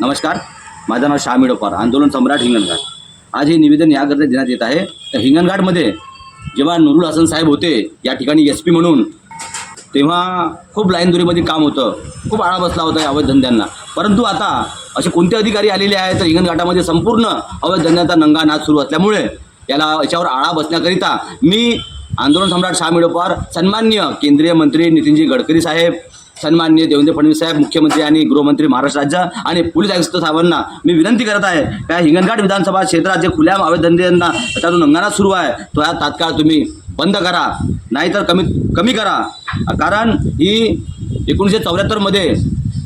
नमस्कार. माझं नाव श्याम मिडोपार आंदोलन सम्राट हिंगणघाट. आज हे निवेदन याकरता देण्यात येत आहे. तर हिंगणघाटमध्ये जेव्हा नुरुल हसन साहेब होते या ठिकाणी एस पी म्हणून तेव्हा खूप लाईनदुरीमध्ये काम होतं. खूप आळा बसला होता या अवैध धंद्यांना परंतु आता असे कोणते अधिकारी आलेले आहेत तर हिंगणघाटामध्ये संपूर्ण अवैध धंद्याचा नंगा नाच सुरू असल्यामुळे याला याच्यावर आळा बसण्याकरिता मी आंदोलन सम्राट शाह मिडोपार सन्मान्य केंद्रीय मंत्री नितीनजी गडकरी साहेब सन्मान्य देवेंद्र फडणवीस साहेब मुख्यमंत्री आणि गृहमंत्री महाराष्ट्र राज्य आणि पोलीस आयुक्त साहेबांना मी विनंती करत आहे का हिंगणघाट विधानसभा क्षेत्रात जे खुल्या अवैध धंद्यांना त्याच्यातून नंगाना सुरू आहे तो या तात्काळ तुम्ही बंद करा नाहीतर कमी कमी करा. कारण ही एकोणीसशे चौऱ्याहत्तरमध्ये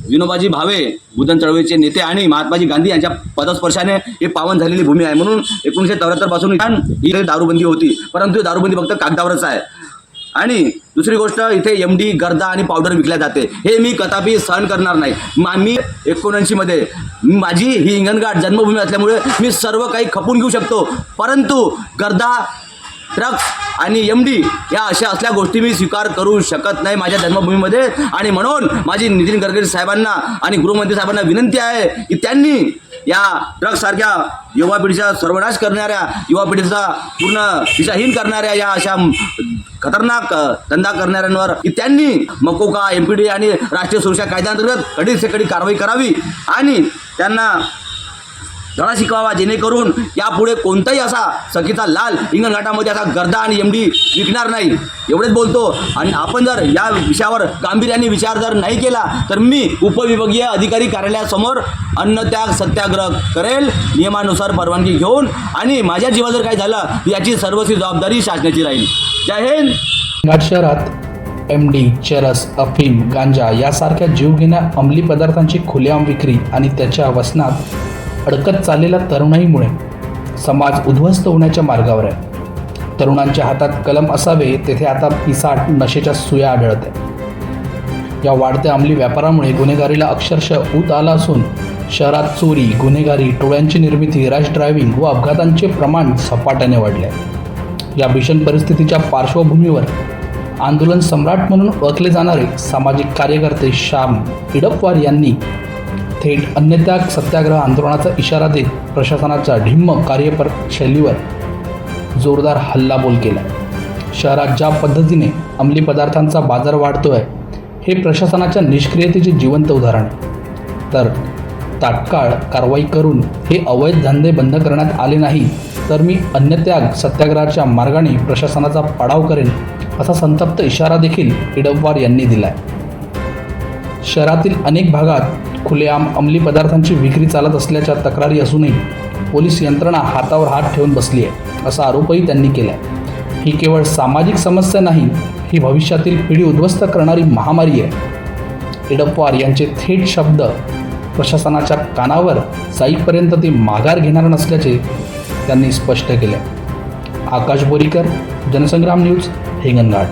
विनोबाजी भावे बुधन चळवळीचे नेते आणि महात्माजी गांधी यांच्या पदस्पर्शाने हे पावन झालेली भूमी आहे. म्हणून एकोणीसशे चौऱ्याहत्तरपासून ही दारूबंदी होती. परंतु दारूबंदी फक्त कागदावरच आहे. आणि दुसरी गोष्ट इथे एम डी गर्दा आणि पावडर विकल्या जाते. हे मी कदापि सहन करणार नाही. मा मी एकोणऐंशीमध्ये माझी ही हिंगणघाट जन्मभूमी असल्यामुळे मी सर्व काही खपून घेऊ शकतो. परंतु गर्दा ड्रग्स आणि एम डी या अशा असल्या गोष्टी मी स्वीकार करू शकत नाही माझ्या जन्मभूमीमध्ये. आणि म्हणून माझी नितीन गडकरी साहेबांना आणि गृहमंत्री साहेबांना विनंती आहे की त्यांनी या ड्रग्ससारख्या युवा पिढीचा सर्वनाश करणाऱ्या युवा पिढीचा पूर्ण दिशाहीन करणाऱ्या या अशा खतरनाक धंदा करणाऱ्यांवर की त्यांनी मकोका एम पी डी आणि राष्ट्रीय सुरक्षा कायद्याअंतर्गत कडी से कडी कारवाई करावी. आणि त्यांना धडा शिकवावा जेणेकरून यापुढे कोणताही असा सखीचा लाल हिंगणघाटामध्ये असा गर्दा आणि एम डी विकणार नाही. एवढेच बोलतो. आणि आपण जर या विषयावर गांभीर्याने विचार जर नाही केला तर मी उपविभागीय अधिकारी कार्यालयासमोर अन्नत्याग सत्याग्रह करेल नियमानुसार परवानगी घेऊन आणि माझ्या जीवा जर काही झालं याची सर्वस्वी जबाबदारी शासनाची राहील. जय हिंद! घाट शहरात एम डी चरस अफीम गांजा यासारख्या जीवघेण्या अंमली पदार्थांची खुलेआम विक्री आणि त्याच्या वसनात अडकत चाललेल्या तरुणाईमुळे समाज उद्ध्वस्त होण्याच्या मार्गावर आहे. तरुणांच्या हातात कलम असावे तेथे आता पिसाट नशेच्या सुया आढळत आहे या वाढत्या अंमली व्यापारामुळे गुन्हेगारीला अक्षरशः ऊत आला असून शहरात चोरी गुन्हेगारी टोळ्यांची निर्मिती रॅश ड्रायव्हिंग व अपघातांचे प्रमाण झपाट्याने वाढले आहे. या भीषण परिस्थितीच्या पार्श्वभूमीवर आंदोलन सम्राट म्हणून ओळखले जाणारे सामाजिक कार्यकर्ते श्याम इडपवार यांनी थेट अन्यत्याग सत्याग्रह आंदोलनाचा इशारा देत प्रशासनाच्या ढिम्म कार्यपर शैलीवर जोरदार हल्लाबोल केला शहरात ज्या पद्धतीने अंमली पदार्थांचा बाजार वाढतोय हे प्रशासनाच्या निष्क्रियतेचे जिवंत उदाहरण आहे. तर तात्काळ कारवाई करून हे अवैध धंदे बंद करण्यात आले नाही तर मी अन्नत्याग सत्याग्रहाच्या मार्गाने प्रशासनाचा पाडाव करेन असा संतप्त इशारा देखील इडपवार यांनी दिला आहे शहरातील अनेक भागात खुलेआम अंमली पदार्थांची विक्री चालत असल्याच्या तक्रारी असूनही पोलीस यंत्रणा हातावर हात ठेवून बसली आहे असा आरोपही त्यांनी केला आहे ही केवळ सामाजिक समस्या नाही ही भविष्यातील पिढी उद्ध्वस्त करणारी महामारी आहे. इडपवार यांचे थेट शब्द प्रशासनाच्या कानावर जाईपर्यंत ते माघार घेणार नसल्याचे त्यांनी स्पष्ट केले आकाश बोरीकर जनसंग्राम न्यूज हिंगणघाट.